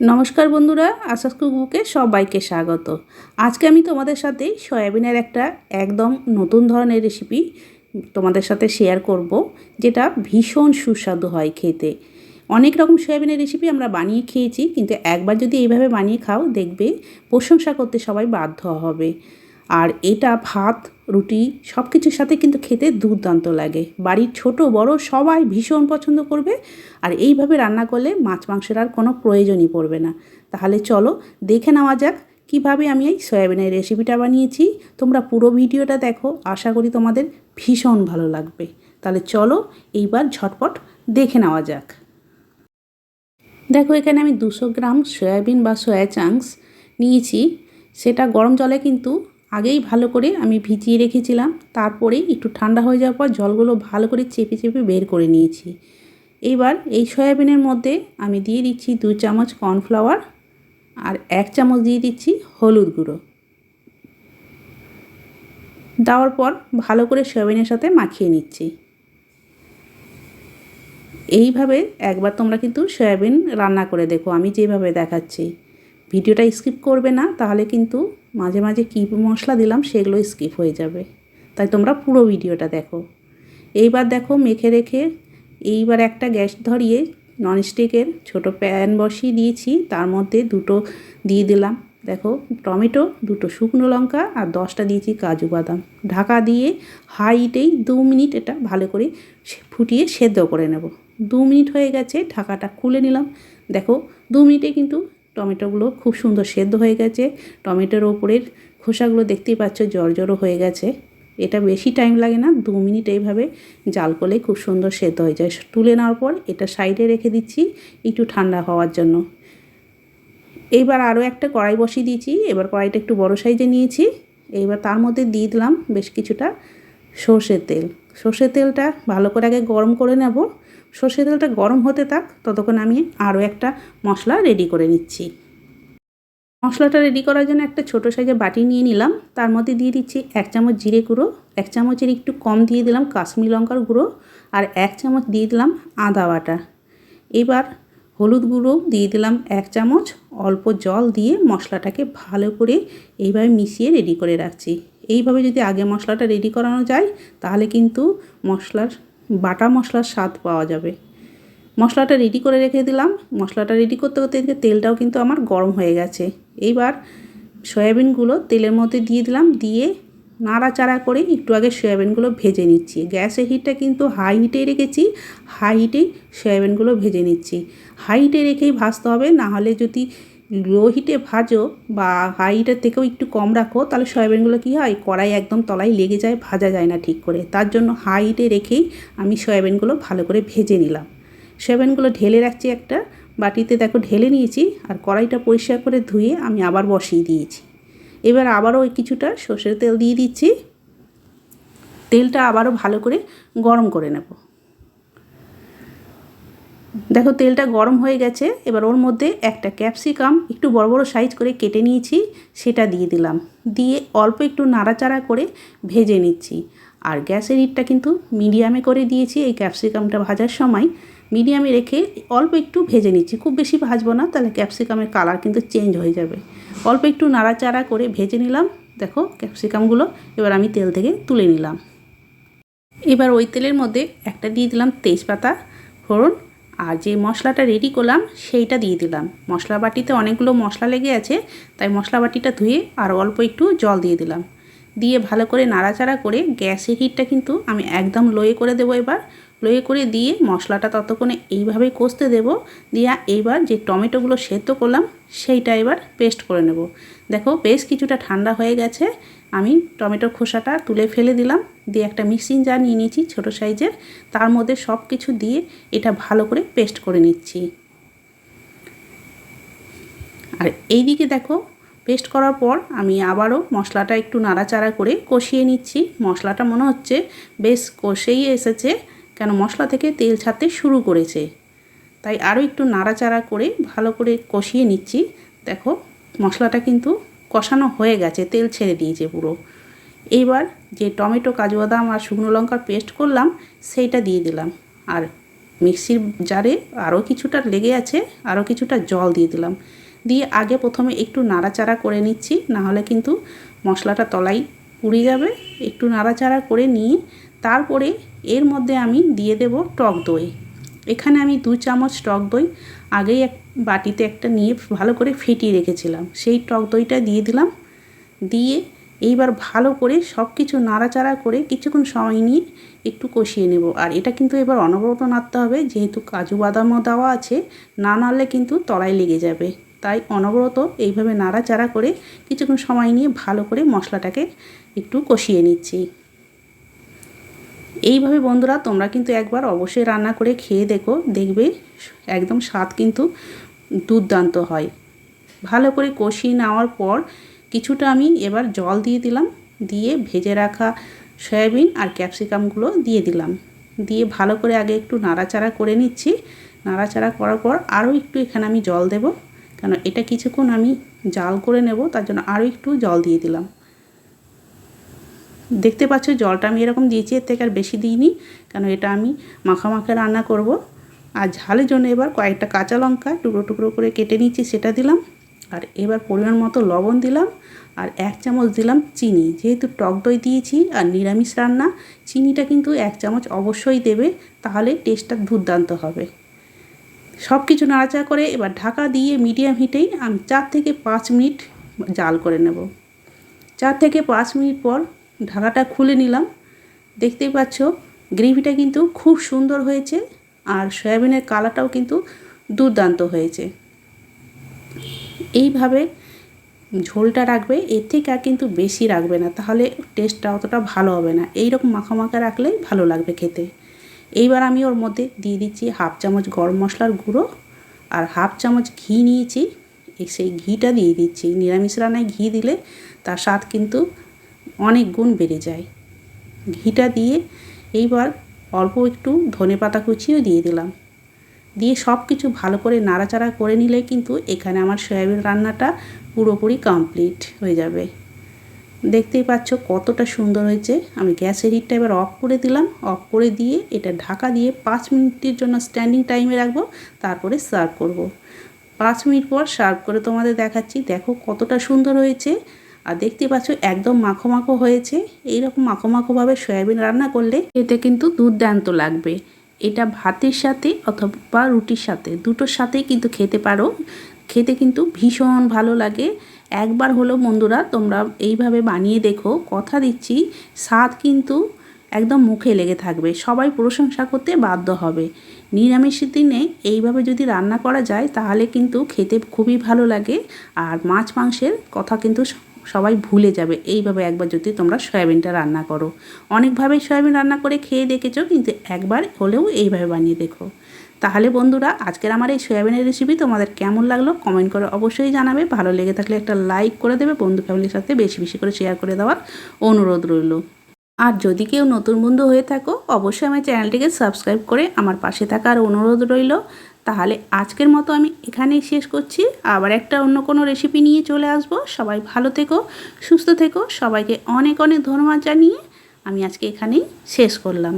নমস্কার বন্ধুরা আশাস কুকুকে সবাইকে স্বাগত। আজকে আমি তোমাদের সাথে সয়াবিনের একটা একদম নতুন ধরনের রেসিপি তোমাদের সাথে শেয়ার করব, যেটা ভীষণ সুস্বাদু হয় খেতে। অনেক রকম সয়াবিনের রেসিপি আমরা বানিয়ে খেয়েছি, কিন্তু একবার যদি এইভাবে বানিয়ে খাও, দেখবে প্রশংসা করতে সবাই বাধ্য হবে। আর এটা ভাত, রুটি সব কিছুর সাথে কিন্তু খেতে দুর্দান্ত লাগে। বাড়ির ছোট, বড় সবাই ভীষণ পছন্দ করবে আর এইভাবে রান্না করলে মাছ, মাংসের আর কোনো প্রয়োজনই পড়বে না। তাহলে চলো দেখে নেওয়া যাক কীভাবে আমি এই সয়াবিনের রেসিপিটা বানিয়েছি। তোমরা পুরো ভিডিওটা দেখো, আশা করি তোমাদের ভীষণ ভালো লাগবে। তাহলে চলো এইবার ঝটপট দেখে নেওয়া যাক। দেখো, এখানে আমি দুশো গ্রাম সয়াবিন বা সয়া চাংস নিয়েছি। সেটা গরম জলে কিন্তু আগেই ভালো করে আমি ভিজিয়ে রেখেছিলাম। তারপরেই একটু ঠান্ডা হয়ে যাওয়ার পর জলগুলো ভালো করে চেপে চেপে বের করে নিয়েছি। এইবার এই সয়াবিনের মধ্যে আমি দিয়ে দিচ্ছি দু চামচ কর্নফ্লাওয়ার আর এক চামচ দিয়ে দিচ্ছি হলুদ গুঁড়ো। দেওয়ার পর ভালো করে সয়াবিনের সাথে মাখিয়ে নিচ্ছি। এইভাবে একবার তোমরা কিন্তু সয়াবিন রান্না করে দেখো, আমি যেভাবে দেখাচ্ছি। ভিডিওটা স্কিপ করবে না, তাহলে কিন্তু মাঝে মাঝে কী মশলা দিলাম সেগুলো স্কিপ হয়ে যাবে। তাই তোমরা পুরো ভিডিওটা দেখো। এইবার দেখো মেখে রেখে এইবার একটা গ্যাস ধরিয়ে ননস্টিকের ছোটো প্যান বসিয়ে দিয়েছি, তার মধ্যে দুটো দিয়ে দিলাম। দেখো টমেটো, দুটো শুকনো লঙ্কা আর দশটা দিয়েছি কাজু বাদাম। ঢাকা দিয়ে হাইটেই দু মিনিট এটা ভালো করে ফুটিয়ে সেদ্ধ করে নেব। দু মিনিট হয়ে গেছে, ঢাকাটা খুলে নিলাম। দেখো দু মিনিটে কিন্তু টমেটোগুলো খুব সুন্দর সেদ্ধ হয়ে গেছে। টমেটোর ওপরের খোসাগুলো দেখতেই পাচ্ছ জড়ো হয়ে গেছে। এটা বেশি টাইম লাগে না, দু মিনিট এইভাবে জাল করলে খুব সুন্দর সেদ্ধ হয়ে যায়। তুলে নেওয়ার পর এটা সাইডে রেখে দিচ্ছি একটু ঠান্ডা হওয়ার জন্য। এইবার আরও একটা কড়াই বসিয়ে দিয়েছি। এবার কড়াইটা একটু বড় সাইজে নিয়েছি। এইবার তার মধ্যে দিয়ে দিলাম বেশ কিছুটা সর্ষের তেল। সর্ষের তেলটা ভালো করে আগে গরম করে নেব। সর্ষের তেলটা গরম হতে থাক, ততক্ষণ আমি আরও একটা মশলা রেডি করে নিচ্ছি। মশলাটা রেডি করার জন্য একটা ছোটো সাইজের বাটি নিয়ে নিলাম। তার মধ্যে দিয়ে দিচ্ছি এক চামচ জিরে গুঁড়ো, এক চামচের একটু কম দিয়ে দিলাম কাশ্মীর লঙ্কার গুঁড়ো আর এক চামচ দিয়ে দিলাম আদা বাটা। এবার হলুদ গুঁড়ো দিয়ে দিলাম এক চামচ। অল্প জল দিয়ে মশলাটাকে ভালো করে এইভাবে মিশিয়ে রেডি করে রাখছি। এইভাবে যদি আগে মশলাটা রেডি করানো যায়, তাহলে কিন্তু মশলার, বাটা মশলার স্বাদ পাওয়া যাবে। মশলাটা রেডি করে রেখে দিলাম। মশলাটা রেডি করতে করতে তেলটাও কিন্তু আমার গরম হয়ে গেছে। এইবার সয়াবিনগুলো তেলের মধ্যে দিয়ে দিলাম। দিয়ে নাড়াচাড়া করে একটু আগে সয়াবিনগুলো ভেজে নিচ্ছি। গ্যাসের হিটটা কিন্তু হাই হিটেই রেখেছি। হাই হিটেই সয়াবিনগুলো ভেজে নিচ্ছি। হাই হিটে রেখেই ভাজতে হবে। না হলে যদি লো হিটে ভাজো বা হাই হিটের থেকেও একটু কম রাখো, তাহলে সয়াবিনগুলো কী হয়? কড়াই একদম তলায় লেগে যায়, ভাজা যায় না ঠিক করে। তার জন্য হাই হিটে রেখেই আমি সয়াবিনগুলো ভালো করে ভেজে নিলাম। সয়াবিনগুলো ঢেলে রাখছি একটা বাটিতে, দেখো ঢেলে নিয়েছি, আর কড়াইটা পরিষ্কার করে ধুয়ে আমি আবার বসিয়ে দিয়েছি। এবার আবারও কিছুটা সর্ষের তেল দিয়ে দিচ্ছি। তেলটা আবারও ভালো করে গরম করে নেব। দেখো তেলটা গরম হয়ে গেছে, এবার ওর মধ্যে একটা ক্যাপসিকাম একটু বড় বড় সাইজ করে কেটে নিয়েছি, সেটা দিয়ে দিলাম। দিয়ে অল্প একটু নাড়াচাড়া করে ভেজে নিচ্ছি। আর গ্যাসের ইটটা কিন্তু মিডিয়ামে করে দিয়েছি এই ক্যাপসিকামটা ভাজার সময়। মিডিয়ামে রেখে অল্প একটু ভেজে নিচ্ছি। খুব বেশি ভাজবো না, তাহলে ক্যাপসিকামের কালার কিন্তু চেঞ্জ হয়ে যাবে। অল্প একটু নাড়াচাড়া করে ভেজে নিলাম। দেখো ক্যাপসিকামগুলো এবার আমি তেল থেকে তুলে নিলাম। এবার ওই তেলের মধ্যে একটা দিয়ে দিলাম তেজপাতা, ফোড়ন আর যে মশলাটা রেডি করলাম, সেইটা দিয়ে দিলাম। মশলা বাটিতে অনেকগুলো মশলা লেগে আছে, তাই মশলা বাটিটা ধুয়ে আর অল্প একটু জল দিয়ে দিলাম। দিয়ে ভালো করে নাড়াচাড়া করে গ্যাসের হিটটা কিন্তু আমি একদম লোয়ে করে দেবো এবার। লোয়ে করে দিয়ে মশলাটা ততক্ষণে এইভাবেই কষতে দেব। দিয়ে এইবার যে টমেটোগুলো সেদ্ধ করলাম, সেইটা এবার পেস্ট করে নেব। দেখো বেশ কিছুটা ঠান্ডা হয়ে গেছে। আমি টমেটোর খোসাটা তুলে ফেলে দিলাম, দিয়ে একটা মিক্সিং জার নিয়ে নিয়েছি ছোটো সাইজের। তার মধ্যে সব কিছু দিয়ে এটা ভালো করে পেস্ট করে নিচ্ছি। আর এই দিকে দেখো, পেস্ট করার পর আমি আবারও মশলাটা একটু নাড়াচাড়া করে কষিয়ে নিচ্ছি। মশলাটা মনে হচ্ছে বেশ কষেই এসেছে, কেন মশলা থেকে তেল ছাড়তে শুরু করেছে। তাই আরও একটু নাড়াচাড়া করে ভালো করে কষিয়ে নিচ্ছি। দেখো, মশলাটা কিন্তু কষানো হয়ে গেছে, তেল ছেড়ে দিয়েছে পুরো। এইবার যে টমেটো, কাজু বাদাম আর শুকনো লঙ্কার পেস্ট করলাম, সেইটা দিয়ে দিলাম। আর মিক্সির জারে আরও কিছুটা লেগে আছে, আরও কিছুটা জল দিয়ে দিলাম। দিয়ে আগে প্রথমে একটু নাড়াচাড়া করে নিচ্ছি, নাহলে কিন্তু মশলাটা তলায় পুড়ে যাবে। একটু নাড়াচাড়া করে নিয়ে তারপরে এর মধ্যে আমি দিয়ে দেব টক দই। এখানে আমি দু চামচ টক দই আগেই এক বাটিতে একটা নিয়ে ভালো করে ফেটিয়ে রেখেছিলাম। সেই টক দইটা দিয়ে দিলাম। দিয়ে এইবার ভালো করে সব কিছু নাড়াচাড়া করে কিছুক্ষণ সময় নিয়ে একটু কষিয়ে নেব। আর এটা কিন্তু এবার অনবরত নাড়তে হবে, যেহেতু কাজু বাদামও দেওয়া আছে, না নাড়লে কিন্তু তলায় লেগে যাবে। তাই অনবরত এইভাবে নাড়াচাড়া করে কিছুক্ষণ সময় নিয়ে ভালো করে মশলাটাকে একটু কষিয়ে নিচ্ছি। এইভাবে বন্ধুরা তোমরা কিন্তু একবার অবশ্যই রান্না করে খেয়ে দেখো, দেখবে একদম স্বাদ কিন্তু দুর্দান্ত হয়। ভালো করে কষিয়ে নেওয়ার পর কিছুটা আমি এবার জল দিয়ে দিলাম, দিয়ে ভেজে রাখা সয়াবিন আর ক্যাপসিকামগুলো দিয়ে দিলাম। দিয়ে ভালো করে আগে একটু নাড়াচাড়া করে নিচ্ছি। নাড়াচাড়া করার পর আরও একটু এখানে আমি জল দেব, কেন এটা কিছুক্ষণ আমি জাল করে নেব, তার জন্য আরও একটু জল দিয়ে দিলাম। দেখতে পাচ্ছ, জলটা আমি এরকম দিয়েছি, এর থেকে আর বেশি দিইনি, কেন এটা আমি মাখা মাখা রান্না করব। আর ঝালের জন্য এবার কয়েকটা কাঁচা লঙ্কা টুকরো টুকরো করে কেটে নিচ্ছি সেটা দিলাম। আর এবার পরিমাণ মতো লবণ দিলাম, আর এক চামচ দিলাম চিনি। যেহেতু টক দই দিয়েছি আর নিরামিষ রান্না, চিনিটা কিন্তু এক চামচ অবশ্যই দেবে, তাহলে টেস্টটা দুর্দান্ত হবে। সব কিছু নাড়াচাড়া করে এবার ঢাকা দিয়ে মিডিয়াম হিটেই আমি চার থেকে পাঁচ মিনিট জাল করে নেব। চার থেকে পাঁচ মিনিট পর ঢাকাটা খুলে নিলাম। দেখতেই পাচ্ছ, গ্রেভিটা কিন্তু খুব সুন্দর হয়েছে আর সয়াবিনের কালারটাও কিন্তু দুর্দান্ত হয়েছে। এইভাবে ঝোলটা রাখবে, এর থেকে আর কিন্তু বেশি রাখবে না, তাহলে টেস্টটা অতটা ভালো হবে না। এই রকম মাখা রাখলেই ভালো লাগবে খেতে। এইবার আমি ওর মধ্যে দিয়ে দিচ্ছি হাফ চামচ গরম মশলার গুঁড়ো আর হাফ চামচ ঘি নিয়েছি। সেই ঘিটা দিয়ে দিচ্ছি। নিরামিষ রান্নায় ঘি দিলে তার স্বাদ কিন্তু অনেক গুণ বেড়ে যায়। ঘিটা দিয়ে এইবার অল্প একটু ধনে পাতা কুচিও দিয়ে দিলাম। দিয়ে সব কিছু ভালো করে নাড়াচাড়া করে নিলে কিন্তু এখানে আমার সয়াবিন রান্নাটা পুরোপুরি কমপ্লিট হয়ে যাবে। দেখতেই পাচ্ছ কতটা সুন্দর হয়েছে। আমি গ্যাসের হিটটা এবার অফ করে দিলাম। অফ করে দিয়ে এটা ঢাকা দিয়ে পাঁচ মিনিটের জন্য স্ট্যান্ডিং টাইমে রাখব। তারপরে সার্ভ করব। পাঁচ মিনিট পর সার্ভ করে তোমাদের দেখাচ্ছি। দেখো কতটা সুন্দর হয়েছে। আর দেখতে পাচ্ছ একদম মাখো মাখো হয়েছে। এইরকম মাখো মাখোভাবে সয়াবিন রান্না করলে এতে কিন্তু দুর্দান্ত লাগবে। এটা ভাতের সাথে অথবা রুটির সাথে, দুটোর সাথেই কিন্তু খেতে পারো। খেতে কিন্তু ভীষণ ভালো লাগে। একবার হলো বন্ধুরা, তোমরা এইভাবে বানিয়ে দেখো। কথা দিচ্ছি, স্বাদ কিন্তু একদম মুখে লেগে থাকবে। সবাই প্রশংসা করতে বাধ্য হবে। নিরামিষের দিনে এইভাবে যদি রান্না করা যায়, তাহলে কিন্তু খেতে খুবই ভালো লাগে। আর মাছ মাংসের কথা কিন্তু সবাই ভুলে যাবে। এইভাবে একবার যদি তোমরা সয়াবিনটা রান্না করো। অনেকভাবেই সয়াবিন রান্না করে খেয়ে দেখেছ, কিন্তু একবার হলেও এইভাবে বানিয়ে দেখো। তাহলে বন্ধুরা, আজকের আমার এই সয়াবিনের রেসিপি তোমাদের কেমন লাগল কমেন্ট করে অবশ্যই জানাবে। ভালো লেগে থাকলে একটা লাইক করে দেবে, বন্ধু ফ্যামিলির সাথে বেশি বেশি করে শেয়ার করে দেওয়ার অনুরোধ রইল। আর যদি কেউ নতুন বন্ধু হয়ে থাকো, অবশ্যই আমার চ্যানেলটিকে সাবস্ক্রাইব করে আমার পাশে থাকার অনুরোধ রইল। তাহলে আজকের মতো আমি এখানেই শেষ করছি। আবার একটা অন্য কোনো রেসিপি নিয়ে চলে আসব। সবাই ভালো থেকো, সুস্থ থেকো। সবাইকে অনেক অনেক ধন্যবাদ জানিয়ে আমি আজকে এখানেই শেষ করলাম।